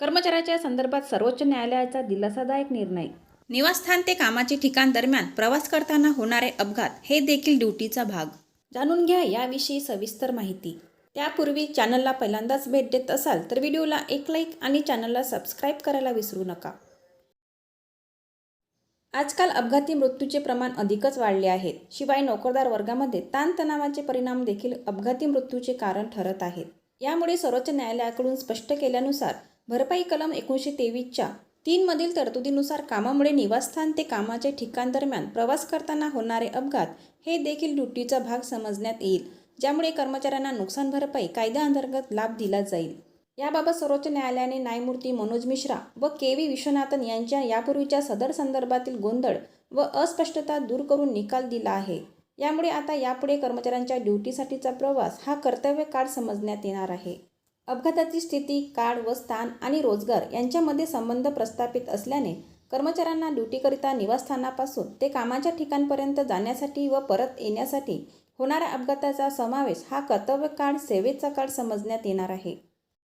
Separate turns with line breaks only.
कर्मचाऱ्याच्या संदर्भात सर्वोच्च न्यायालयाचा दिलासादायक निर्णय. निवासस्थान ते कामाचे ठिकाण दरम्यान प्रवास करताना होणारे अपघात हे देखील ड्युटीचा भाग. जाणून घ्या याविषयी सविस्तर माहिती. त्यापूर्वी चॅनलला पहिल्यांदाच भेट देत असाल तर व्हिडिओला एक लाईक आणि चॅनलला सबस्क्राईब करायला विसरू नका. आजकाल अपघाती मृत्यूचे प्रमाण अधिकच वाढले आहेत. शिवाय नोकरदार वर्गामध्ये ताणतणावाचे परिणाम देखील अपघाती मृत्यूचे कारण ठरत आहेत. यामुळे सर्वोच्च न्यायालयाकडून स्पष्ट केल्यानुसार भरपाई कलम एकोणीसशे तेवीसच्या तीनमधील तरतुदीनुसार कामामुळे निवासस्थान ते कामाचे ठिकाण दरम्यान प्रवास करताना होणारे अपघात हे देखील ड्युटीचा भाग समजण्यात येईल ज्यामुळे कर्मचाऱ्यांना नुकसान भरपाई कायद्याअंतर्गत लाभ दिला जाईल. याबाबत सर्वोच्च न्यायालयाने न्यायमूर्ती मनोज मिश्रा व के व्ही विश्वनाथन यांच्या यापूर्वीच्या सदर संदर्भातील गोंधळ व अस्पष्टता दूर करून निकाल दिला आहे. यामुळे आता यापुढे कर्मचाऱ्यांच्या ड्युटीसाठीचा प्रवास हा कर्तव्य काळ समजण्यात येणार आहे. अपघाताची स्थिती काळ व स्थान आणि रोजगार यांच्यामध्ये संबंध प्रस्थापित असल्याने कर्मचाऱ्यांना ड्युटीकरिता निवासस्थानापासून ते कामाच्या ठिकाणपर्यंत जाण्यासाठी व परत येण्यासाठी होणाऱ्या अपघाताचा समावेश हा कर्तव्य काळ सेवेचा काळ समजण्यात येणार आहे.